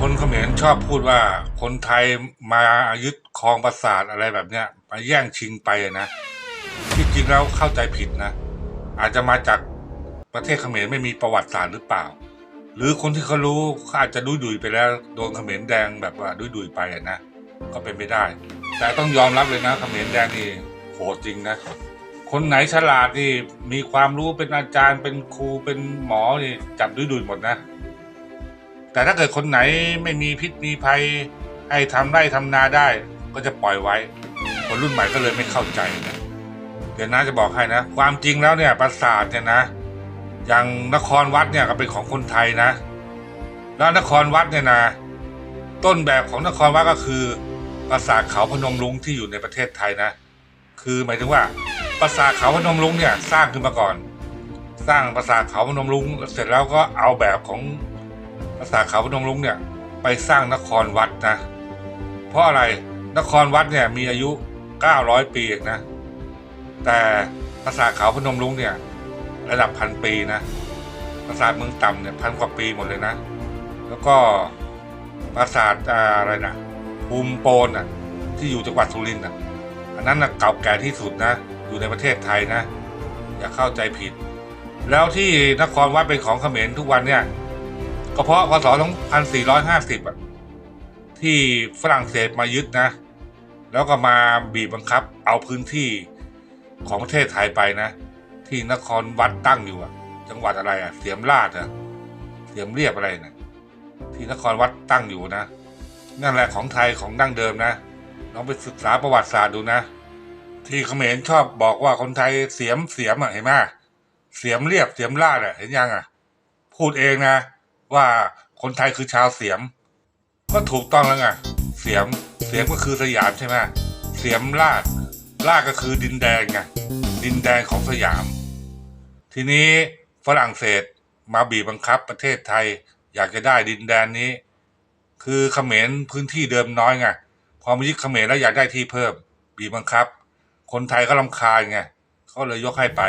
คนเขมรชอบพูดว่าคนไทยมายึดครองปราสาทอะไรแบบเนี้ยมาแย่งชิงไปนะที่จริงแล้วเข้าใจผิดนะ อาจจะมาจากประเทศเขมรไม่มีประวัติศาสตร์หรือเปล่า หรือคนที่เขารู้เขาอาจจะดุยดุยไปแล้วโดนเขมรแดงแบบว่าดุยดุยไปนะก็เป็นไปได้ แต่ต้องยอมรับเลยนะเขมรแดงนี่โหดจริงนะคนไหนฉลาดนี่มีความรู้เป็นอาจารย์เป็นครูเป็นหมอนี่จับดุยดุยหมดนะ แต่ถ้าเกิดคนไหนไม่มีพิษมีภัย ให้ทำไร่ทำนาได้ก็จะปล่อยไว้ คนรุ่นใหม่ก็เลยไม่เข้าใจนะเดี๋ยวน้าจะบอกให้นะ ความจริงแล้วเนี่ยปราสาทเนี่ยนะ อย่างนครวัดเนี่ยก็เป็นของคนไทยนะ แล้วนครวัดเนี่ยนะ ต้นแบบของนครวัดก็คือปราสาทเขาพนมรุ้งที่อยู่ในประเทศไทยนะ คือหมายถึงว่าปราสาทเขาพนมรุ้งเนี่ยสร้างขึ้นมาก่อน สร้างปราสาทเขาพนมรุ้งเสร็จแล้วก็เอาแบบของ ปราสาทเขาพนมรุ้งเนี่ยไปสร้างนครวัดนะ เพราะอะไรนครวัดเนี่ยมีอายุ 900 ปีเองนะ แต่ปราสาทเขาพนมรุ้งเนี่ยระดับพันปีนะปราสาทเมืองต่ำเนี่ยพันกว่าปีหมดเลยนะ แล้วก็ปราสาทอ่าอะไรนะภูมิโปนอะที่อยู่จังหวัดสุรินทร์อะอันนั้นนะเก่าแก่ที่สุดนะ อยู่ในประเทศไทยนะ อย่าเข้าใจผิด แล้วที่นครวัดเป็นของเขมรทุกวันเนี่ย ก็เพราะพศ2450อะที่ฝรั่งเศสมายึดนะ แล้วก็มาบีบบังคับเอาพื้นที่ของประเทศไทยไปนะ ที่นครวัดตั้งอยู่อะ จังหวัดอะไรอะ เสียมราชอะเสียมเรียบอะไรนะที่นครวัดตั้งอยู่นะนั่นแหละของไทยของดั้งเดิมนะลองไปศึกษาประวัติศาสตร์ดูนะ ที่เขมรชอบบอกว่าคนไทยเสียมเสียมอะเห็นไหมเสียมเรียบเสียมราชอะเห็นยังอะ พูดเองนะ ว่าคนไทยคือชาวเสียม ก็ถูกต้องแล้วไงเสียมเสียมก็คือสยามใช่ไหมเสียมราชราชก็คือดินแดงไงดินแดงของสยาม ทีนี้ฝรั่งเศสมาบีบบังคับประเทศไทย อยากจะได้ดินแดนนี้ คือเขมรพื้นที่เดิมน้อยไงพอมายึดเขมรแล้วอยากได้ที่เพิ่ม บีบบังคับ คนไทยก็ลำคาญไงเขาเลยยกให้ไป